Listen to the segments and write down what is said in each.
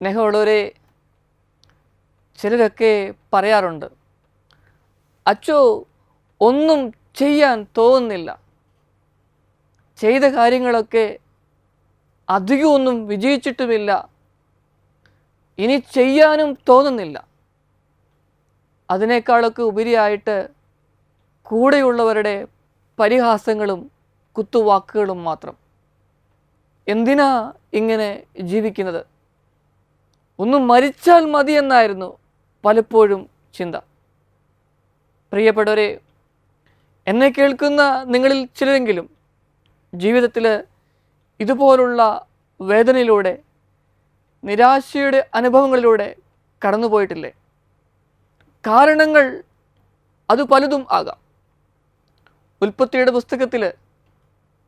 സ്നേഹമുള്ളവരെ ചിലരൊക്കെ പറയാറുണ്ട് അച്ചോ ഒന്നും ചെയ്യാൻ തോന്നുന്നില്ല. ചെയ്ത കാര്യങ്ങളൊക്കെ അധികമൊന്നും വിജയിച്ചിട്ടുമില്ല. ഇനി ചെയ്യാനും തോന്നുന്നില്ല. അതിനേക്കാളൊക്കെ ഉപരിയായിട്ട് കൂടെയുള്ളവരുടെ പരിഹാസങ്ങളും കുത്തുവാക്കുകളും മാത്രം. എന്തിനാ ഇങ്ങനെ ജീവിക്കുന്നത്? ഒന്ന് മരിച്ചാൽ മതി എന്നായിരുന്നു പലപ്പോഴും ചിന്ത. പ്രിയപ്പെട്ടവരെ എന്നെ കേൾക്കുന്ന നിങ്ങളിൽ ചിലരെങ്കിലും ജീവിതത്തിൽ ഇതുപോലുള്ള വേദനയിലൂടെ നിരാശയുടെ അനുഭവങ്ങളിലൂടെ കടന്നുപോയിട്ടില്ലേ കാരണങ്ങൾ അത് പലതും ആകാം. ഉൽപ്പത്തിയുടെ പുസ്തകത്തിൽ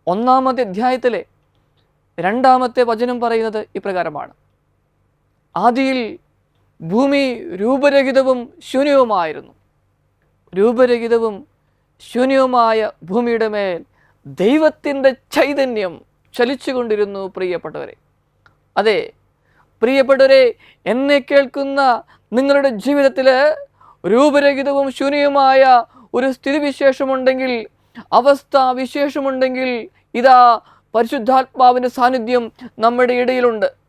ഒന്നാമത്തെ അധ്യായത്തിലെ രണ്ടാമത്തെ വചനം പറയുന്നത് ഇപ്രകാരമാണ്. ആദിയിൽ ഭൂമി രൂപരഹിതവും ശൂന്യവുമായിരുന്നു. രൂപരഹിതവും ശൂന്യവുമായ ഭൂമിയുടെ മേൽ ദൈവത്തിന്റെ ചൈതന്യം ചലിച്ചുകൊണ്ടിരുന്നു പ്രിയപ്പെട്ടവരെ. അതെ പ്രിയപ്പെട്ടവരെ എന്നെ കേൾക്കുന്ന നിങ്ങളുടെ ജീവിതത്തിൽ രൂപരഹിതവും ശൂന്യവുമായ ഒരു സ്ഥിതിവിശേഷമുണ്ടെങ്കിൽ അവസ്ഥ വിശേഷമുണ്ടെങ്കിൽ ഇതാ പരിശുദ്ധാത്മാവിന്റെ സാന്നിധ്യം നമ്മുടെ ഇടയിലുണ്ട്.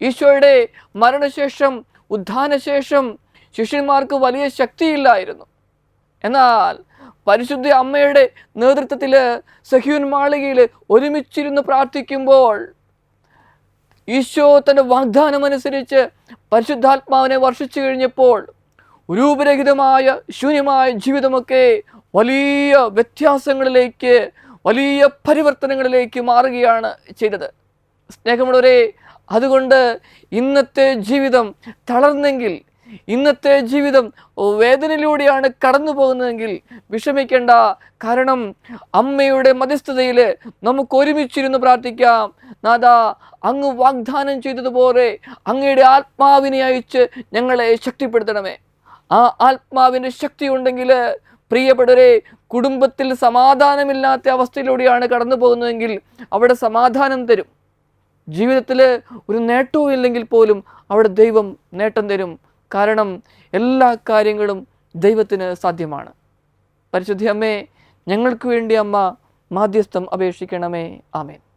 ഈശോയുടെ മരണശേഷം ഉദ്ധാനശേഷം ശിഷ്യന്മാർക്ക് വലിയ ശക്തിയില്ലായിരുന്നു. എന്നാൽ പരിശുദ്ധ അമ്മയുടെ നേതൃത്വത്തിൽ സഹ്യൂൻ മാളികയിൽ ഒരുമിച്ചിരുന്ന് പ്രാർത്ഥിക്കുമ്പോൾ ഈശോ തന്റെ വാഗ്ദാനം അനുസരിച്ച് പരിശുദ്ധാത്മാവിനെ വർഷിച്ചു കഴിഞ്ഞപ്പോൾ രൂപരഹിതമായ ശൂന്യമായ ജീവിതമൊക്കെ വലിയ വ്യത്യാസങ്ങളിലേക്ക് വലിയ പരിവർത്തനങ്ങളിലേക്ക് മാറുകയാണ് ചെയ്തത്. സ്നേഹമുള്ളവരെ അതുകൊണ്ട് ഇന്നത്തെ ജീവിതം തളർന്നെങ്കിൽ ഇന്നത്തെ ജീവിതം വേദനയിലൂടെയാണ് കടന്നു പോകുന്നതെങ്കിൽ വിഷമിക്കേണ്ട. കാരണം അമ്മയുടെ മധ്യസ്ഥതയിൽ നമുക്ക് ഒരുമിച്ചിരുന്ന് പ്രാർത്ഥിക്കാം. നാദാ അങ്ങ് വാഗ്ദാനം ചെയ്തതുപോലെ അങ്ങയുടെ ആത്മാവിനെ അയച്ച് ഞങ്ങളെ ശക്തിപ്പെടുത്തണമേ. ആ ആത്മാവിന്റെ ശക്തി ഉണ്ടെങ്കിൽ പ്രിയപ്പെട്ടവരെ കുടുംബത്തിൽ സമാധാനമില്ലാത്ത അവസ്ഥയിലൂടെയാണ് കടന്നു പോകുന്നതെങ്കിൽ അവിടെ സമാധാനം തരും. ജീവിതത്തിൽ ഒരു നേട്ടവും ഇല്ലെങ്കിൽ പോലും അവിടെ ദൈവം നേട്ടം തരും. കാരണം എല്ലാ കാര്യങ്ങളും ദൈവത്തിന് സാധ്യമാണ്. പരിശുദ്ധി അമ്മേ ഞങ്ങൾക്ക് വേണ്ടി അമ്മ മാധ്യസ്ഥം അപേക്ഷിക്കണമേ. ആമേൻ.